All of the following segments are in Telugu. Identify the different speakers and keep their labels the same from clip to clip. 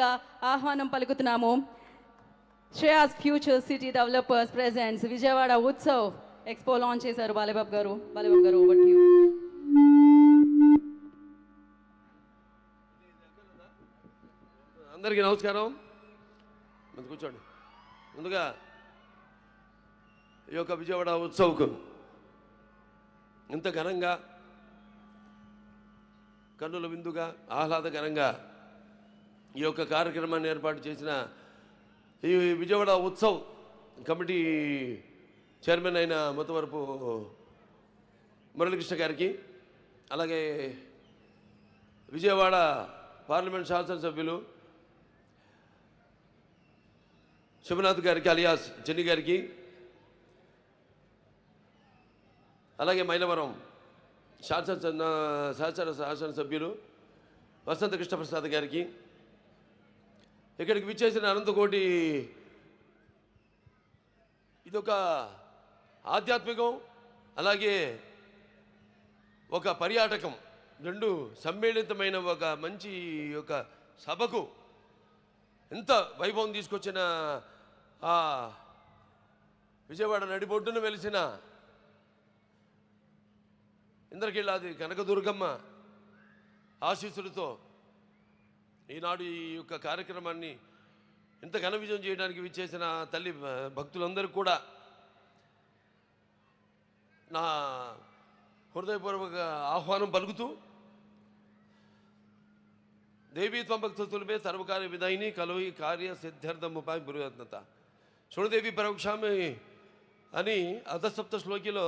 Speaker 1: గా ఆహ్వానం పలుకుతున్నాము. Shreyas future city developers presents Vijayawada Utsav expo launch చేశారు బాలబాబు గారు. బాలబాబు గారు ఓవర్ యూ
Speaker 2: అందరికీ నమస్కారం. ముందు కూర్చోండి. ముందుగా ఈ యొక్క విజయవాడ ఉత్సవ్కు ఇంత ఘనంగా కన్నుల విందుగా ఆహ్లాదకరంగా ఈ యొక్క కార్యక్రమాన్ని ఏర్పాటు చేసిన ఈ విజయవాడ ఉత్సవ్ కమిటీ చైర్మన్ అయిన మొత్తవరపు మురళీకృష్ణ గారికి అలాగే విజయవాడ పార్లమెంట్ శాసనసభ్యులు శివనాథ్ గారికి అలియాస్ చెన్ని గారికి అలాగే మైలవరం శాసన శాసన శాసనసభ్యులు వసంత కృష్ణప్రసాద్ గారికి ఇక్కడికి విచ్చేసిన అనంతకోటి? ఇదొక ఆధ్యాత్మికం అలాగే ఒక పర్యాటకం. రెండు సమ్మేళితమైన ఒక మంచి ఒక సభకు ఎంత వైభవం తీసుకొచ్చిన ఆ విజయవాడ నడిబొడ్డున వెలిసిన ఇంద్రకీళ్ళాది కనకదుర్గమ్మ ఆశీస్సులతో ఈనాడు ఈ యొక్క కార్యక్రమాన్ని ఇంత ఘన విజయం చేయడానికి విచ్చేసిన తల్లి భక్తులందరూ కూడా నా హృదయపూర్వక ఆహ్వానం పలుకుతూ దేవీ త్వంభక్తులమే సర్వకార్య విధాయిని కలువి కార్య సిద్ధార్థముపాయ పురురత్నత చూడదేవి పరోక్షామి అని అధసప్త శ్లోకిలో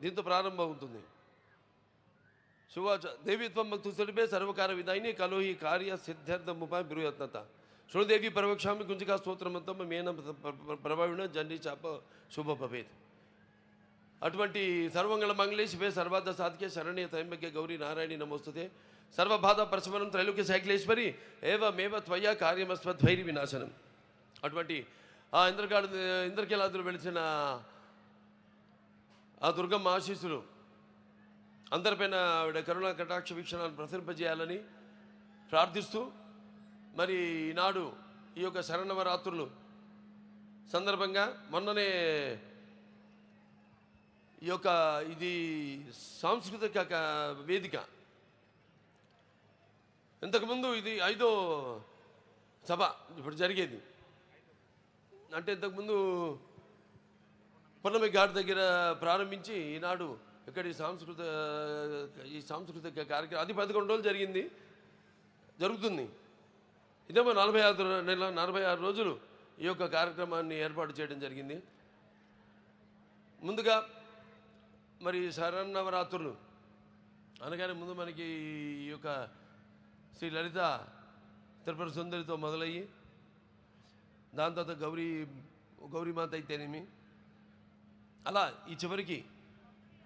Speaker 2: దీంతో ప్రారంభమవుతుంది. శువాచ భక్తు భక్తులమే సర్వకార విధాయిని కలోయి కార్య సిద్ధార్థముపాయ పురురత్నత చూడదేవి పరవక్షామి కుంజికా స్తోత్రమంతం మేన ప్రభావిణ జండి చాప శుభ భవేత్. అటువంటి సర్వంగళ మంగళేశివే సర్వార్థ సాధికే శరణ్య త్రయంబకే గౌరీ నారాయణి నమోస్తుతే. సర్వబాధ ప్రశమనం త్రైలోక్య శైక్లేశ్వరి ఏవమేవ త్వయా కార్యమస్వద్వైరి వినాశనం. అటువంటి ఆ ఇంద్రకాడు ఇంద్రకీలాదులు వెలిసిన ఆ దుర్గమ్మ ఆశీస్సులు అందరిపైన ఆవిడ కరుణా కటాక్ష వీక్షణాలను ప్రసరింపజేయాలని ప్రార్థిస్తూ మరి ఈనాడు ఈ యొక్క శరణవరాత్రులు సందర్భంగా మొన్ననే ఈ యొక్క ఇది సాంస్కృతిక వేదిక. ఇంతకుముందు ఇది ఐదో సభ ఇప్పుడు జరిగేది. అంటే ఇంతకుముందు పున్నమి ఘాట్ దగ్గర ప్రారంభించి ఈనాడు ఇక్కడ ఈ సాంస్కృత ఈ సాంస్కృతిక కార్యక్రమం అది పదకొండు రోజులు జరిగింది. జరుగుతుంది. ఇదేమో నలభై ఆరు నెల నలభై ఆరు రోజులు ఈ యొక్క కార్యక్రమాన్ని ఏర్పాటు చేయడం జరిగింది. ముందుగా మరి శరన్నవరాత్రులు. అనగానే ముందు మనకి ఈ యొక్క శ్రీ లలిత త్రిపుర సుందరితో మొదలయ్యి దాని తర్వాత గౌరీ గౌరీమాత అయితేనేమి. అలా ఈ చివరికి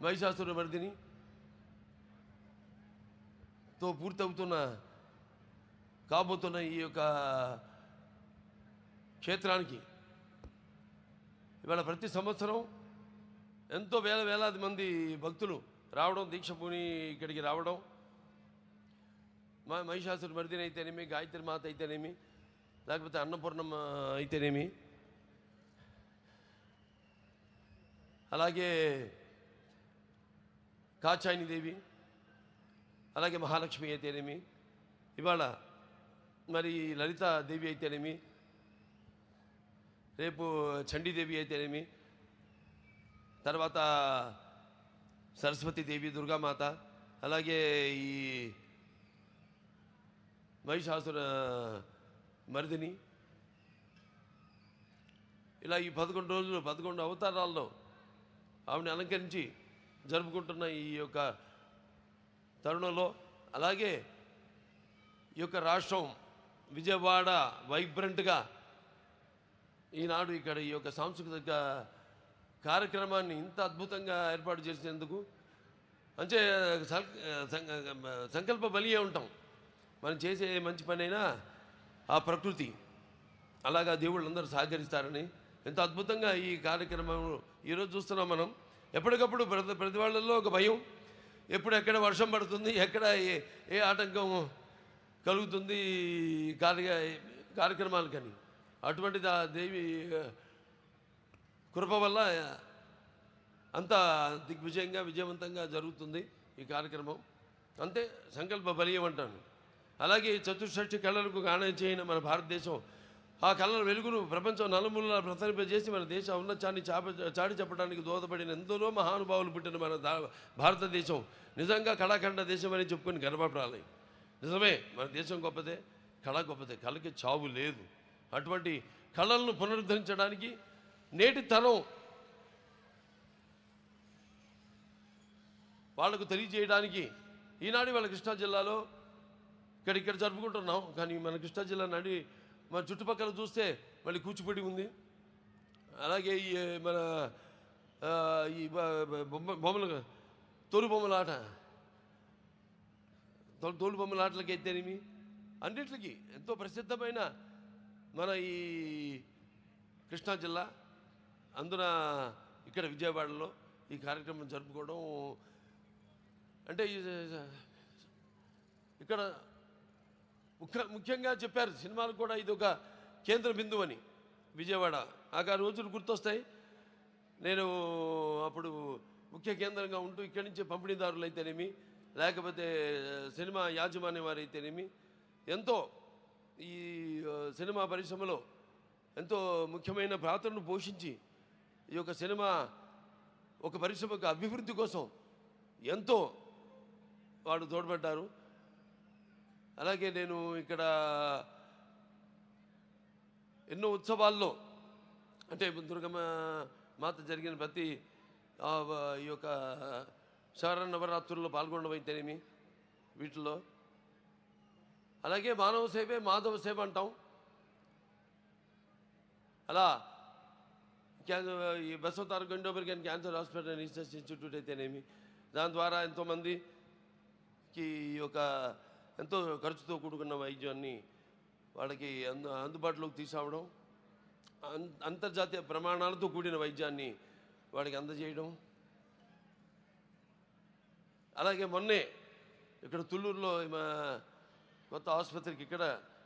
Speaker 2: మహిషాసుర మర్దిని తో పూర్తవుతున్న కాబోతున్న ఈ యొక్క క్షేత్రానికి ఇవాళ ప్రతి సంవత్సరం ఎంతో వేల వేలాది మంది భక్తులు రావడం దీక్ష పూని ఇక్కడికి రావడం మా మహిషాసురు మర్దిని అయితేనేమి గాయత్రి మాత అయితేనేమి లేకపోతే అన్నపూర్ణమ్మ అయితేనేమి అలాగే కాచాయిని దేవి అలాగే మహాలక్ష్మి అయితేనేమి ఇవాళ మరి లలిత దేవి అయితేనేమి రేపు చండీదేవి అయితేనేమి తర్వాత సరస్వతి దేవి దుర్గామాత అలాగే ఈ మహిషాసుర మరిదిని ఇలా ఈ పదకొండు రోజులు పదకొండు అవతారాల్లో ఆవిడని అలంకరించి జరుపుకుంటున్న ఈ యొక్క తరుణంలో అలాగే ఈ యొక్క రాష్ట్రం విజయవాడ వైబ్రెంట్గా ఈనాడు ఇక్కడ ఈ యొక్క సాంస్కృతిక కార్యక్రమాన్ని ఇంత అద్భుతంగా ఏర్పాటు చేసినందుకు అంటే సంకల్ప బలియే ఉంటాం. మనం చేసే మంచి పనైనా ఆ ప్రకృతి అలాగా దేవుళ్ళు అందరూ సహకరిస్తారని ఎంత అద్భుతంగా ఈ కార్యక్రమం ఈరోజు చూస్తున్నాం మనం. ఎప్పటికప్పుడు ప్రతి ప్రతి వాళ్ళల్లో ఒక భయం. ఎప్పుడు ఎక్కడ వర్షం పడుతుంది ఎక్కడ ఏ ఏ ఆటంకం కలుగుతుంది కార్య కార్యక్రమాలకని. కానీ అటువంటిది ఆ దేవి కృప వల్ల అంత దిగ్విజయంగా విజయవంతంగా జరుగుతుంది ఈ కార్యక్రమం. అంతే సంకల్ప బలీయం అంటాను అలాగే ఈ చతుషష్ఠి కళలకు గానం చేయని మన భారతదేశం ఆ కళల వెలుగును ప్రపంచం నలుమూలలా ప్రసరింపజేసి మన దేశ ఔన్నత్యాన్ని చాప చాటి చెప్పడానికి దోహదపడిన ఎందరో మహానుభావులు పుట్టిన మన భారతదేశం. నిజంగా కళాఖండ దేశం అని చెప్పుకొని గర్వపడాలి నిజమే మన దేశం గొప్పదే కళ గొప్పదే కళకి చావు లేదు. అటువంటి కళలను పునరుద్ధరించడానికి నేటి తరం వాళ్ళకు తెలియజేయడానికి ఈనాడు వాళ్ళ కృష్ణా జిల్లాలో ఇక్కడ ఇక్కడ జరుపుకుంటున్నాం. కానీ మన కృష్ణా జిల్లా నాడి మన చుట్టుపక్కల చూస్తే మళ్ళీ కూచిపూడి ఉంది. అలాగే ఈ మన ఈ బొమ్మ బొమ్మలు తోలు బొమ్మల ఆట. తోలు తోలు బొమ్మల ఆటలకి అయితేనేమి అన్నిటికీ ఎంతో ప్రసిద్ధమైన మన ఈ కృష్ణా జిల్లా అందున ఇక్కడ విజయవాడలో ఈ కార్యక్రమం జరుపుకోవడం. అంటే ఇక్కడ ముఖ్య ముఖ్యంగా చెప్పారు సినిమాలు కూడా ఇది ఒక కేంద్ర బిందువు అని విజయవాడ ఆ రోజులు గుర్తొస్తాయి. నేను అప్పుడు ముఖ్య కేంద్రంగా ఉంటూ ఇక్కడి నుంచి పంపిణీదారులు అయితేనేమి లేకపోతే సినిమా యాజమాన్యం వారు అయితేనేమి ఎంతో ఈ సినిమా పరిశ్రమలో ఎంతో ముఖ్యమైన పాత్రను పోషించి ఈ యొక్క సినిమా ఒక పరిశ్రమకు అభివృద్ధి కోసం ఎంతో వాడు తోడ్పడ్డారు. అలాగే నేను ఇక్కడ ఎన్నో ఉత్సవాల్లో అంటే దుర్గమ్మ మాత జరిగిన ప్రతి ఈ యొక్క శరణవరాత్రుల్లో పాల్గొనడం అయితేనేమి వీటిలో అలాగే మానవ సేవే మాధవ సేవ అంటాం. అలా క్యాన్సర్ ఈ బసవతార గండోబరికన్ క్యాన్సర్ హాస్పిటల్ రీసెర్చ్ ఇన్స్టిట్యూట్ అయితేనేమి దాని ద్వారా ఎంతోమందికి ఈ యొక్క ఎంతో ఖర్చుతో కూడుకున్న వైద్యాన్ని వాళ్ళకి అందు అందుబాటులోకి తీసుకురావడం అం- అంతర్జాతీయ ప్రమాణాలతో కూడిన వైద్యాన్ని వాడికి అందజేయడం. అలాగే మొన్నే ఇక్కడ తుళ్ళూరులో మా కొత్త ఆసుపత్రికి ఇక్కడ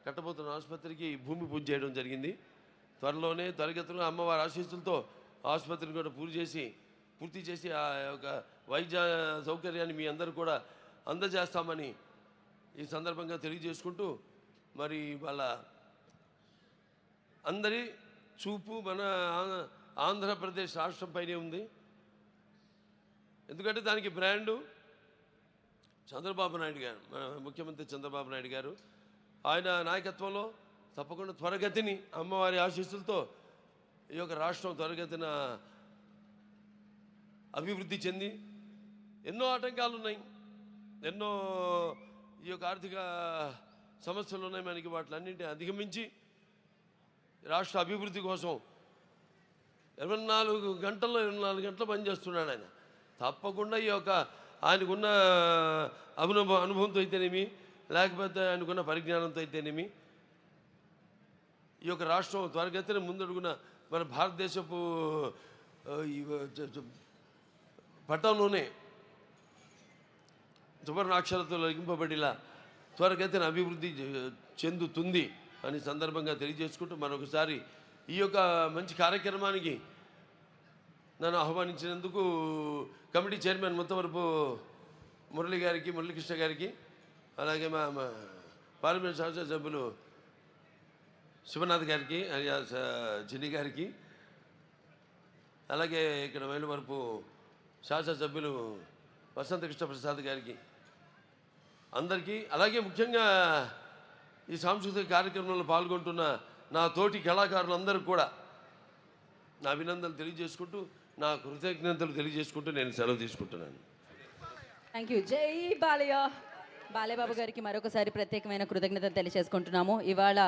Speaker 2: కట్టబోతున్న ఆసుపత్రికి భూమి పూజ చేయడం జరిగింది. త్వరలోనే త్వరగతిలో అమ్మవారి ఆశీస్సులతో ఆసుపత్రిని కూడా పూర్తి చేసి పూర్తి చేసి ఆ యొక్క వైద్య సౌకర్యాన్ని మీ అందరూ కూడా అందజేస్తామని ఈ సందర్భంగా తెలియజేసుకుంటూ మరి వాళ్ళ అందరి చూపు మన ఆంధ్రప్రదేశ్ రాష్ట్రంపైనే ఉంది. ఎందుకంటే దానికి బ్రాండు చంద్రబాబు నాయుడు గారు మన ముఖ్యమంత్రి చంద్రబాబు నాయుడు గారు ఆయన నాయకత్వంలో తప్పకుండా త్వరగతిని అమ్మవారి ఆశీస్సులతో ఈ యొక్క రాష్ట్రం త్వరగతిన అభివృద్ధి చెంది. ఎన్నో ఆటంకాలు ఉన్నాయి ఎన్నో ఈ యొక్క ఆర్థిక సమస్యలు ఉన్నాయి మనకి వాటిలన్నింటినీ అధిగమించి రాష్ట్ర అభివృద్ధి కోసం ఇరవై నాలుగు గంటల్లో ఇరవై నాలుగు గంటలు పనిచేస్తున్నాడు ఆయన. తప్పకుండా ఈ యొక్క ఆయనకున్న అనుభవం అనుభవంతో అయితేనేమి లేకపోతే ఆయనకున్న పరిజ్ఞానంతో అయితేనేమి ఈ యొక్క రాష్ట్రం త్వరగతిన ముందడుగున మన భారతదేశపు పట్టంలోనే సువర్ణాక్షరతో లింపబడిలా త్వరగతిన అభివృద్ధి చె- చెందుతుంది అని సందర్భంగా తెలియజేసుకుంటూ మరొకసారి ఈ యొక్క మంచి కార్యక్రమానికి నన్ను ఆహ్వానించినందుకు కమిటీ చైర్మన్ ముత్తవరపు మురళి గారికి మురళీకృష్ణ గారికి అలాగే మా పార్లమెంట్ శాసన సభ్యులు శివనాథ్ గారికి alias, గారికి అలాగే ఇక్కడ మైలవరపు శాసనసభ్యులు వసంతకృష్ణ ప్రసాద్ గారికి అందరికీ అలాగే ముఖ్యంగా ఈ సాంస్కృతిక కార్యక్రమంలో పాల్గొంటున్న నా తోటి కళాకారులందరూ కూడా నా అభినందనలు తెలియజేసుకుంటూ నా కృతజ్ఞతలు తెలియజేసుకుంటూ నేను సెలవు తీసుకుంటున్నాను.
Speaker 1: థ్యాంక్ యూ జై బాలయ్య. బాలయ్యబాబు గారికి మరొకసారి ప్రత్యేకమైన కృతజ్ఞతలు తెలియజేసుకుంటున్నాము. ఇవాళ